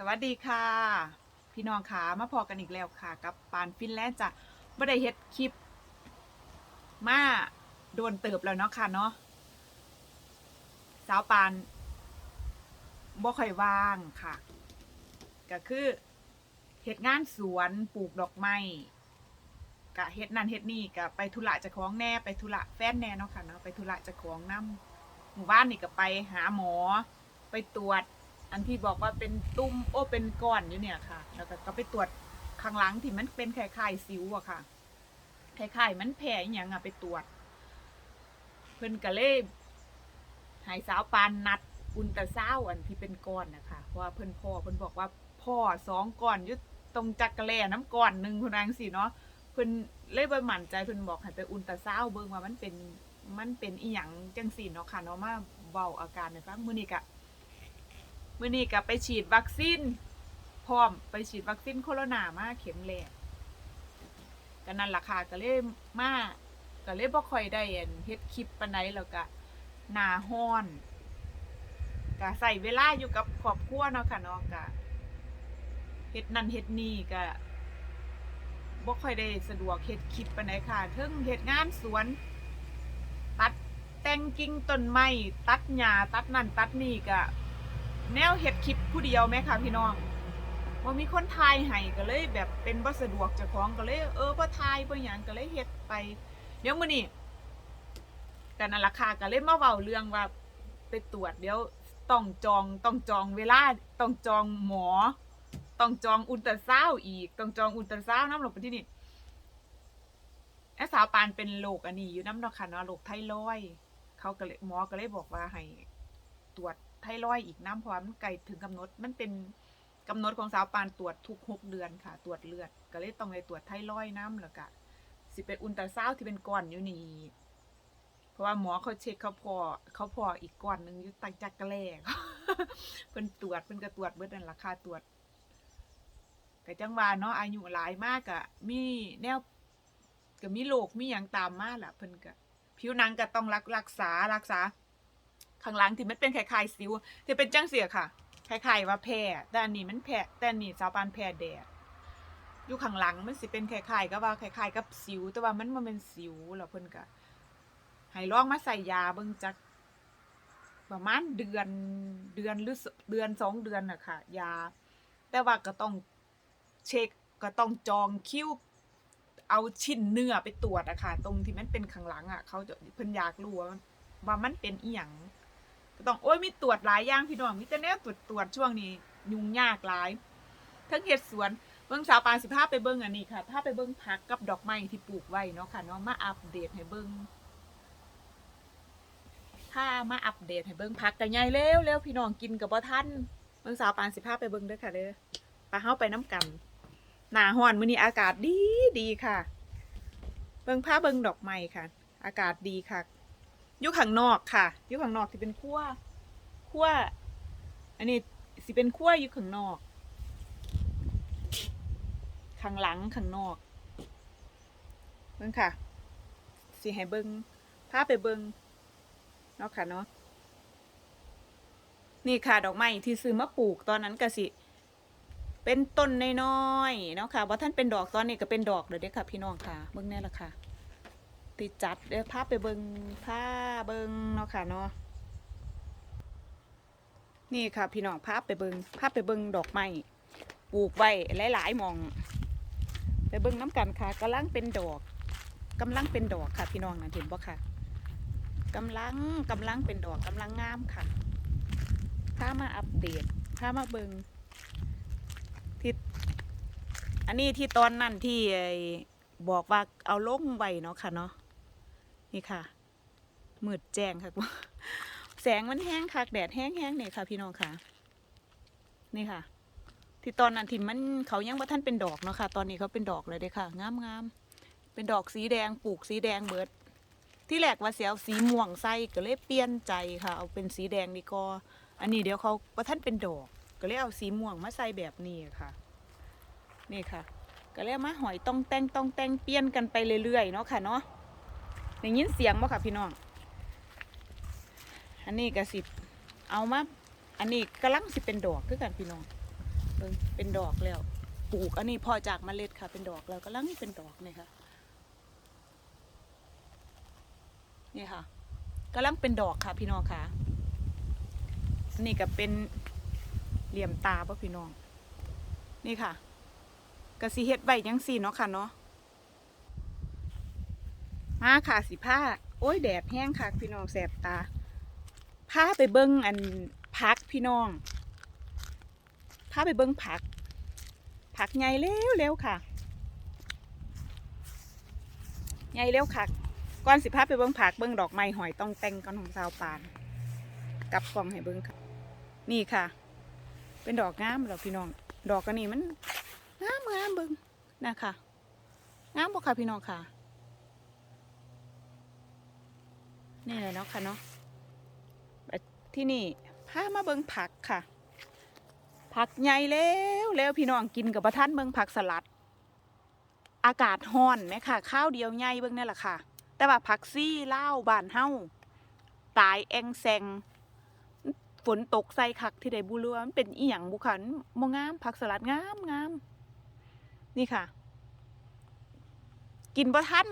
สวัสดีค่ะ พี่น้องขามาพอกันอีกแล้วค่ะ กับปานฟินแลนด์จ้ะบ่ได้เฮ็ดคลิป มาโดนเติบแล้วเนาะค่ะเนาะสาวปานบ่ค่อยว่างค่ะ ก็คือเฮ็ดงานสวนปลูกดอกไม้กะเฮ็ดนั่นเฮ็ดนี่กะไปธุระจะของแน่ไปธุระแฟนแน่เนาะค่ะเนาะไปธุระจะของนํหมู่บ้านนี่ก็ไปหาหมอ ไปตรวจ อันที่บอกว่าเป็นตุ้มโอ้เป็นก้อนอยู่เนี่ยค่ะ แล้วก็ก็ไปตรวจข้างหลังที่มันเป็นไข่ไข่สิวอะค่ะไข่ไข่มันแผ่อย่างอะไปตรวจ เพิ่นก็เลยหายสาวปานนัดอุลตราซาวอันที่เป็นก้อนนะคะว่าเพิ่นพ่อเพิ่นบอกว่าพ่อสองก้อนอยู่ตรงจักรแลน้ำก้อนหนึ่งคุณนางสิเนาะเพิ่นเลยบ่มั่นใจเพิ่นบอกให้ไปอุลตราซาวเบิ่งว่ามันเป็นมันเป็นอีหยังจังซี่เนาะค่ะเนาะมาเว้าอาการให้ฟังมื้อนี้ก็ มื่อนี้ก็ไปฉีดวัคซีนพร้อมไปฉีดวัคซีนโคโรนามาเข็มแรกก็นั่นล่ะค่ะก็เลยมาก็เลยบ่ค่อยได้เฮ็ดคลิปปานใดแล้วก็หน้าฮ้อนก็ใส่เวลาอยู่กับครอบครัวเนาะค่ะเนาะก็เฮ็ดนั่นเฮ็ดนี่ก็บ่ค่อยได้สะดวกเฮ็ดคลิปปานใดค่ะเทิงเฮ็ดงานสวน ตัดแต่งกิ่งต้นไม้ตัดหญ้าตัดนั่นตัดนี่ก็ แนวเฮ็ดคลิปผู้เดียวไหมคะพี่น้องว่ามีคนทายให้ก็เลยแบบเป็นบ่สะดวกเจ้าของก็เลย เออบ่ทายบ่หยังก็เลยเฮ็ดไป เดี๋ยวมื้อนี้กันนั่นล่ะค่ะก็เลยมาเว้าเรื่องว่าไปตรวจเดี๋ยวต้องจองต้องจองเวลาต้องจองหมอ ต้องจองอุลตราซาวอีก ต้องจองอุลตราซาวน้ำหลบไปที่นี่แอสาวปานเป็นโรคอันนี้อยู่น้ำเนาะค่ะเนาะโรคไทรอยเขาก็เลยหมอก็เลยบอกว่าให้ตรวจ ทรอยอีกน้ำเพราะว่ามันไกลถึงกำหนด มันเป็นกำหนดของสาวปานตรวจทุกหกเดือนค่ะ ตรวจเลือด ก็เลยต้องไปตรวจไทรอยน้ำแล้วก็สิไปอุลตราซาวที่เป็นก้อนอยู่นี่เพราะว่าหมอเขาเช็คเขาพอเขาพออีกก้อนหนึ่งอยู่ตังจักกะแลเพิ่นตรวจเพิ่นก็ตรวจเบิดนั่นราคาตรวจก็จังว่าเนาะอายุหลายมากก็มีแนวก็มีโรคมีหยังตามมาล่ะเพิ่นก็ผิวหนังก็ต้องรักรักษารักษา ข้างหลังที่มันเป็นไข่ๆสิวที่เป็นจังเสียค่ะไข่ๆว่าแพ้แต่อันนี้มันแพ้แต่อันนี้สาวปานแพ้แดดอยู่ข้างหลังมันสิเป็นไข่ๆก็ว่าไข่ๆกับสิว แต่ว่ามันบ่แม่นสิวแล้วเพิ่นก็ให้ลองมาใส่ยาเบิ่งจักประมาณเดือนเดือนหรือเดือนสองเดือนน่ะค่ะยา แต่ว่าก็ต้องเช็คก็ต้องจองคิวเอาชิ้นเนื้อไปตรวจอะค่ะ ตรงที่มันเป็นข้างหลังอะเขาจะเพิ่นอยากรู้ว่าว่ามันเป็นอีหยัง ก็ต้องโอ้ยมีตรวจหลายอย่างพี่น้องมีแต่แนวตรวจตรวจช่วงนี้ ยุ่งยากหลาย ทั้งเฮ็ดสวนเบิ่งสาวปานสิพาพไปเบิ่งอันนี้ค่ะพาไปเบิ่งผักกับดอกไม้ที่ปลูกไว้เนาะค่ะเนาะมาอัปเดตให้เบิ่งถ้ามาอัปเดตให้เบิ่งพักกันใหญ่เร็วเร็วพี่น้องกินกับบ่ทันเบิ่งสาวปานสิพาพไปเบิ่งเด้อค่ะเด้อไปเฮาไปน้ำกันหนาร้อนมื้อนี้อากาศดีดีค่ะ เบิ่งผ้าเบิ่งดอกไม้ค่ะ อากาศดีค่ะ อยู่ข้างนอกค่ะอยู่ข้างนอกที่เป็นขั้วขั้วอันนี้สิเป็นขั้วอยู่ข้างนอกข้างหลังข้างนอกเบิ่งค่ะสิให้เบิ่งพาไปเบิ่งเนาะค่ะเนาะนี่ค่ะดอกไม้ที่ซื้อมาปลูกตอนนั้นก็สิเป็นต้นน้อยๆเนาะค่ะว่าท่านเป็นดอกตอนนี้ก็เป็นดอกเลยเด้ค่ะ พี่น้องค่ะเบิ่งแน่ละค่ะ ติดจัดเด้อพาไปเบิงพาเบิงเนาะค่ะเนาะนี่ค่ะพี่น้องพาไปเบิงพาไปเบิงดอกไม้ปลูกไว้หลายๆมอง ไปเบิงน้ำกันค่ะกำลังเป็นดอกกำลังเป็นดอกค่ะ พี่น้องนะเห็นบ่ค่ะกำลังกำลังเป็นดอกกำลังงามค่ะพามาอัปเดตพามาเบิงที่อันนี้ที่ตอนนั้นที่ไอ้บอกว่าเอาลงไว้เนาะค่ะเนาะ นี่ค่ะมืดแจ้งค่ะแสงมันแห้งค่ะแดดแห้งแห้งเนี่ยค่ะ พี่น้องค่ะ นี่ค่ะ ที่ตอนนั้นที่มันเขายังว่าท่านเป็นดอกเนาะค่ะ ตอนนี้เขาเป็นดอกเลยเด้ค่ะงามงามๆเป็นดอกสีแดงปลูกสีแดงเบิด ที่แรกว่าเสียเอาสีม่วงใส่ก็เลยเปลี่ยนใจค่ะ เอาเป็นสีแดงดีกว่าอันนี้เดี๋ยวเขาว่าท่านเป็นดอก ก็เลยเอาสีม่วงมาใส่แบบนี้ค่ะ นี่ค่ะ ก็เลยมาหอยต้องแต่งต้องแต่งเปลี่ยนกันไปเรื่อยๆเนาะค่ะเนาะ ได้ยินเสียงบ่ค่ะพี่น้อง อันนี้ก็สิบเอามา อันนี้กำลังสิเป็นดอกคือกันพี่น้องเป็นดอกแล้ว ปลูก อันนี้พอจากเมล็ดค่ะ เป็นดอกแล้วกำลังเป็นดอกเนี่ยค่ะ นี่ค่ะกำลังเป็นดอกค่ะ พี่น้องค่ะ อันนี่ก็เป็นเหลี่ยมตาป่ะพี่น้อง นี่ค่ะกะสิเฮ็ดใบยังสีเนาะค่ะเนาะ มาค่ะสิผ้าโอ้ยแดดแห้งค่ะพี่น้องแสบตาพาไปเบิ้งอันพักพี่น้องพาไปเบิ้งผัก ผักใหญ่เร็วเร็วค่ะใหญ่เร็วค่ะก่อนสิพาไปเบิ้งผักเบิ้งดอกไม้หอยต้องแต่งก่อนของสาวปานกับกล่องให้เบิ้งค่ะ นี่ค่ะ เป็นดอกงามเหรอพี่น้อง ดอกกันนี่มันงามงามเบิ้งนะค่ะงามบ่ค่ะพี่น้องค่ะ นี่เลยเนาะค่ะเนาะที่นี่พามาเบิงผักค่ะ ผักใหญ่แล้วแล้วพี่น้องกินกับประทานเบิงผักสลัด อากาศร้อนไหมค่ะข้าวเดียวใหญ่เบิงนี่แหละค่ะ แต่ว่าผักซี่เล่าบานเฮาตายแองแซงฝนตกใส่คักที่ใดบุเรือมันเป็นอีหยังบุคันบ่งามผักสลัดงามงามนี่ค่ะ กินประทัน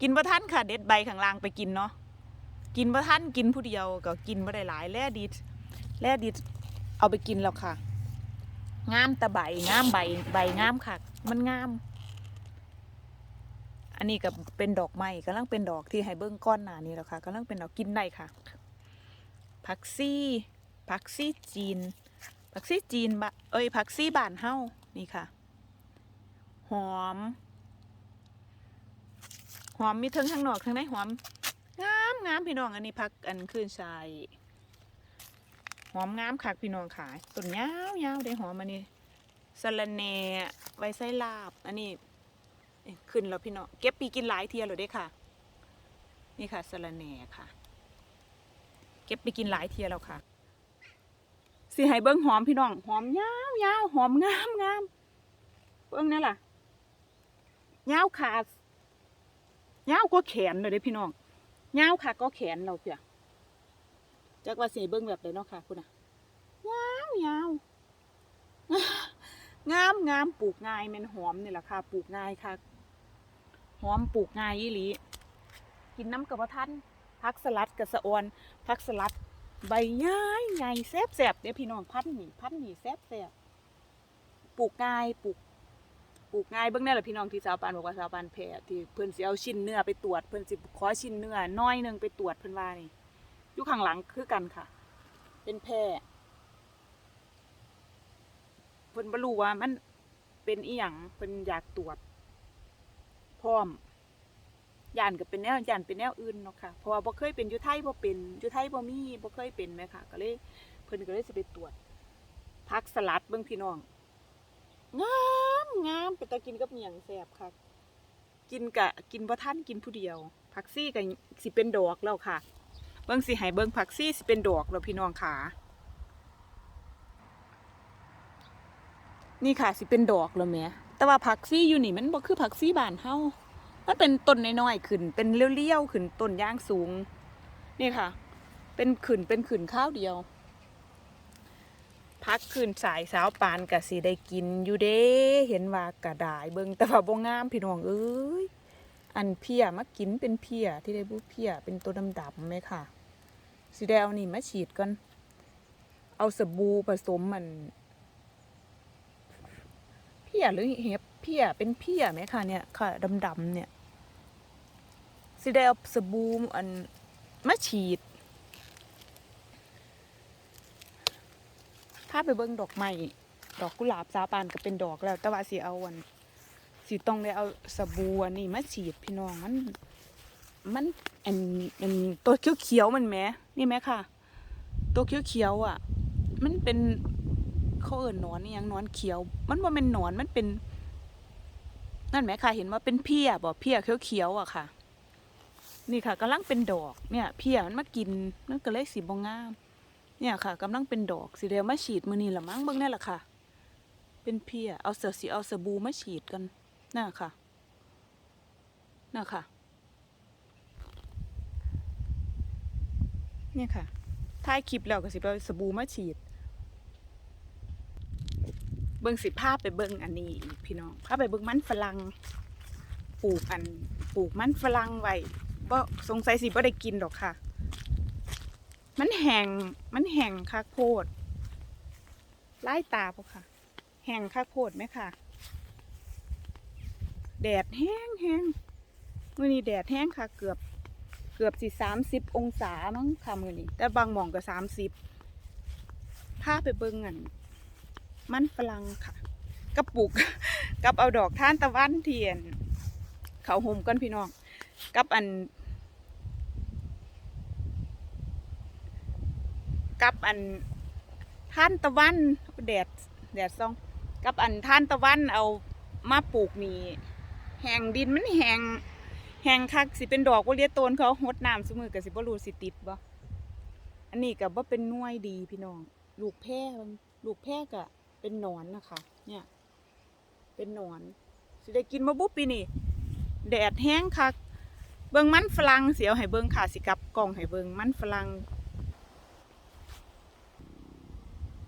กินประทันค่ะ เด็ดใบข้างล่างไปกินเนาะ กินบ่ทันกินผู้เดียวก็กินบ่ได้หลายแล่ดิดแล่ดิดเอาไปกินแล้วค่ะ งามต่ใบงามใบใบงามค่ะ มันงาม อันนี้ก็เป็นดอกไม้กำลังเป็นดอกที่ให้เบิ้งก้อนหนานี้แล้วค่ะกำลังเป็นดอกกินได้ค่ะผักซี่ผักซี่จีนผักซี่จีนบะเอ้ยผักซี่บานเฮานี่ค่ะ หอม หอมมีทั้งข้างนอกทั้งในหอมามงามพี่น้องอันนี้พักอันขึ้นชายหอมงามคักพี่น้องขายต้นยาวยาวได้หอมอันนี้สะระแน่ไว้ใส่ลาบ อันนี้ขึ้นแล้วพี่น้องเก็บปีกินหลายเทียเลยเด้ค่ะ นี่ค่ะสะระแน่ค่ะ เก็บไปกินหลายเทียแล้วค่ะสิให้เบิ้งหอมพี่น้องหอมยาวยาวหอมงามงามเบิ้งนั่นล่ะยาวขาดยาวก็แขนเลยเด้พี่น้อง ยาวค่ะ ก็แขนเราเปียจักว่าสีเบิ้งแบบเลยเนาะค่ะคุณอะยาวยาวงามงามปลูกง่ายมันหอมนี่แหละค่ะ ปลูกง่ายค่ะ หอมปลูกง่ายยี่หลี กินน้ำกับท่านพักสลัดกับสะออนพักสลัด ใบย้ายใหญ่แซบแซบเดี๋ยวพี่น้องพันหนีพันหนีแซบแซบปลูกง่ายปลูก ปลูกง่ายเบื้องแน่แหละพี่น้องที่สาวปานบอกว่าสาวปานแพ้ที่เพิ่นสิเอาชิ้นเนื้อไปตรวจเพิ่นสิขอชิ้นเนื้อน้อยหนึงไปตรวจเพิ่นว่านี่อยู่ข้างหลังคือกันค่ะ เป็นแพร่เพิ่นบ่รู้ว่ามันเป็นอีหยังเพิ่นอยากตรวจ พร้อมย่านก็เป็นแนวย่านเป็นแนวอื่นเนาะค่ะเพราะว่าบ่เคยเป็นอยู่ไทยบ่เป็นอยู่ไทยบ่มีบ่เคยเป็นแม่ค่ะ ก็เลยเพิ่นก็เลยสิไปตรวจผักสลัดเบิ่งพี่น้องงา งามเป็นตากินกับเมียงแซบค่ะ กินกะกินบ่ทันกินผู้เดียว ผักซี่ก็สิเป็นดอกแล้วค่ะ เบิ่งสิให้เบิ่งผักซี่สิเป็นดอกแล้วพี่น้องค่ะ นี่ค่ะสิเป็นดอกแล้วแม่แต่ว่าผักซี่อยู่นี่มันบ่คือผักซี่บ้านเฮามันเป็นต้นน้อยๆขึ้น เป็นเลี้ยวๆขึ้นต้นย่างสูง นี่ค่ะ เป็นขึ้นเป็นขึ้นข้าวเดียว พักคืนสายสาวปานกะสิได้กินอยู่เด้เห็นว่ากระดายเบิ่งแต่ว่าบ่งามพี่น้องเอ้ยอันเพียมากินเป็นเพียที่ได้บุเพียเป็นตัวดำๆไหมค่ะสิได้เอานี่มาฉีดก่อนเอาสบู่ผสมมัน เพียหรือเห็บเพียเป็นเพียไหมค่ะเนี่ยค่ะดำๆเนี่ยสิได้เอาสบู่อันมาฉีด ถ้าไปเบิ่งดอกไม้ดอกกุหลาบสาปานก็เป็นดอกแล้ว แต่ว่าสิเอาอันสิต้องได้เอาสบู่นนี้มาฉีดพี่น้องมันมันอันอันตัวเขียวๆมันแหมนี่ไหมค่ะ ตัวเขียวๆอะ มันเป็นเขาเอิ้นนอนนี่ยังนอนเขียว มันว่าเป็นนอนมันเป็น นั่นไหมค่ะเห็นว่าเป็นเพี้ยบ่เพี้ยเขียวๆอะค่ะ นี่ค่ะกำลังเป็นดอกเนี่ย เพี้ยมันมากินมันก็เลยสีบงาม เนี่ยค่ะกำลังเป็นดอกสีเดียวมาฉีดมือนี่ละมั้งเบิ่งแน่ละค่ะ เป็นเพียเอาเสือสีเอาสบู่มาฉีดกันน่ะค่ะน่ะค่ะ เนี่ยค่ะถ่ายคลิปแล้วก็สิไปเอาสบู่มาฉีด เบิ่งสิพาไปเบิ่งอันนี้อีกพี่น้องพาไปเบิ่งมันฝรั่งปลูกอันปลูกมันฝรั่งไว้บ่สงสัยสิบ่ได้กินดอกค่ะ มันแห้งมันแห้งคักโพดไล่ตาพวกค่ะ แห้งคักโพดไหมค่ะ แดดแห้งแห้งมื้อนี้แดดแห้งค่ะ เกือบเกือบสิสามสิบองศามั้งค่ะมือนี้แต่บางหม่องก็สามสิบพาไปเบิ่งอันมันฝรั่งค่ะกับปลูกกับเอาดอกท่านตะวันเทียน เขาห่มกันพี่น้องกับอัน กับอันท่านตะวันแดดแดดซอง กับอันท่านตะวันเอามาปลูกนี่แหงดินมันแหงแหงคักสิเป็นดอกว่าเลียโตนเขาหดน้ำสมือกับสิบ่รู้สิติดบ่อันนี้กับว่าเป็นน่วยดีพี่น้อง ลูกแพร่ลูกแพร่กะเป็นหนอนนะคะ เนี่ย เป็นหนอน สิได้กินมาบุปีนี่แดดแห้งคัก เบิ่งมันฝรั่งเสียวให้เบิ่งค่ะสิกับกล่องให้เบิ่งมันฝรั่ง